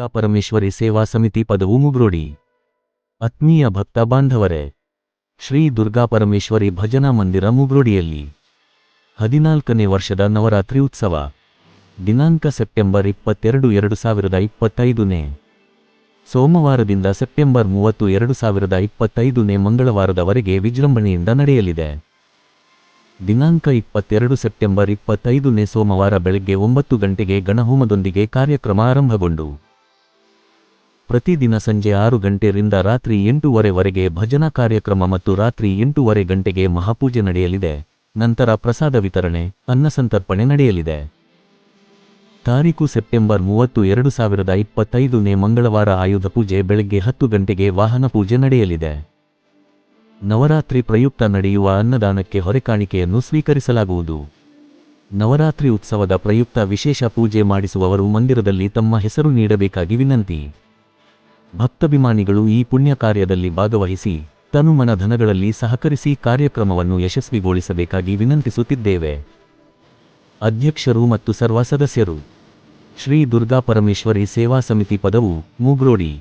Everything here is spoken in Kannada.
ಪರಮೇಶ್ವರಿ ಸೇವಾ ಸಮಿತಿ ಪದವು ಮುಗ್ರೋಡಿ. ಆತ್ಮೀಯ ಭಕ್ತ ಬಾಂಧವರೇ, ಶ್ರೀ ದುರ್ಗಾ ಪರಮೇಶ್ವರಿ ಭಜನಾ ಮಂದಿರ ಮುಗ್ರೋಡಿಯಲ್ಲಿ ಹದಿನಾಲ್ಕನೇ ವರ್ಷದ ನವರಾತ್ರಿ ಉತ್ಸವ, ದಿನಾಂಕ ಸೆಪ್ಟೆಂಬರ್ ಇಪ್ಪತ್ತೆರಡು ಎರಡು ಸಾವಿರದ ಇಪ್ಪತ್ತೈದನೇ. ಸೋಮವಾರದಿಂದ ಸೆಪ್ಟೆಂಬರ್ ಮೂವತ್ತು ಎರಡು ಸಾವಿರದ ಇಪ್ಪತ್ತೈದನೇ ಮಂಗಳವಾರದವರೆಗೆ ವಿಜೃಂಭಣೆಯಿಂದ ನಡೆಯಲಿದೆ. ದಿನಾಂಕ ಇಪ್ಪತ್ತೆರಡು ಸೆಪ್ಟೆಂಬರ್ ಇಪ್ಪತ್ತೈದನೇ ಸೋಮವಾರ ಬೆಳಗ್ಗೆ ಒಂಬತ್ತು ಗಂಟೆಗೆ ಗಣಹೋಮದೊಂದಿಗೆ ಕಾರ್ಯಕ್ರಮ ಆರಂಭಗೊಂಡು. ಪ್ರತಿದಿನ ಸಂಜೆ ಆರು ಗಂಟೆಯಿಂದ ರಾತ್ರಿ ಎಂಟೂವರೆವರೆಗೆ ಭಜನಾ ಕಾರ್ಯಕ್ರಮ ಮತ್ತು ರಾತ್ರಿ ಎಂಟೂವರೆ ಗಂಟೆಗೆ ಮಹಾಪೂಜೆ ನಡೆಯಲಿದೆ. ನಂತರ ಪ್ರಸಾದ ವಿತರಣೆ ಅನ್ನಸಂತರ್ಪಣೆ ನಡೆಯಲಿದೆ. ತಾರೀಕು ಸೆಪ್ಟೆಂಬರ್ ಮೂವತ್ತು, ಎರಡು ಸಾವಿರದ ಇಪ್ಪತ್ತೈದನೇ ಮಂಗಳವಾರ ಆಯುಧ ಪೂಜೆ, ಬೆಳಗ್ಗೆ ಹತ್ತು ಗಂಟೆಗೆ ವಾಹನ ಪೂಜೆ ನಡೆಯಲಿದೆ. ನವರಾತ್ರಿ ಪ್ರಯುಕ್ತ ನಡೆಯುವ ಅನ್ನದಾನಕ್ಕೆ ಹೊರೆಕಾಣಿಕೆಯನ್ನು ಸ್ವೀಕರಿಸಲಾಗುವುದು. ನವರಾತ್ರಿ ಉತ್ಸವದ ಪ್ರಯುಕ್ತ ವಿಶೇಷ ಪೂಜೆ ಮಾಡಿಸುವವರು ಮಂದಿರದಲ್ಲಿ ತಮ್ಮ ಹೆಸರು ನೀಡಬೇಕಾಗಿ ವಿನಂತಿ. ಭಕ್ತಾಭಿಮಾನಿಗಳು ಈ ಪುಣ್ಯ ಕಾರ್ಯದಲ್ಲಿ ಭಾಗವಹಿಸಿ ತನುಮನ ಧನಗಳಲ್ಲಿ ಸಹಕರಿಸಿ ಕಾರ್ಯಕ್ರಮವನ್ನು ಯಶಸ್ವಿಗೊಳಿಸಬೇಕಾಗಿ ವಿನಂತಿಸುತ್ತಿದ್ದೇವೆ. ಅಧ್ಯಕ್ಷರು ಮತ್ತು ಸರ್ವ ಸದಸ್ಯರು ಶ್ರೀ ದುರ್ಗಾ ಪರಮೇಶ್ವರಿ ಸೇವಾ ಸಮಿತಿ ಪದವು ಮೂಗ್ರೋಡಿ.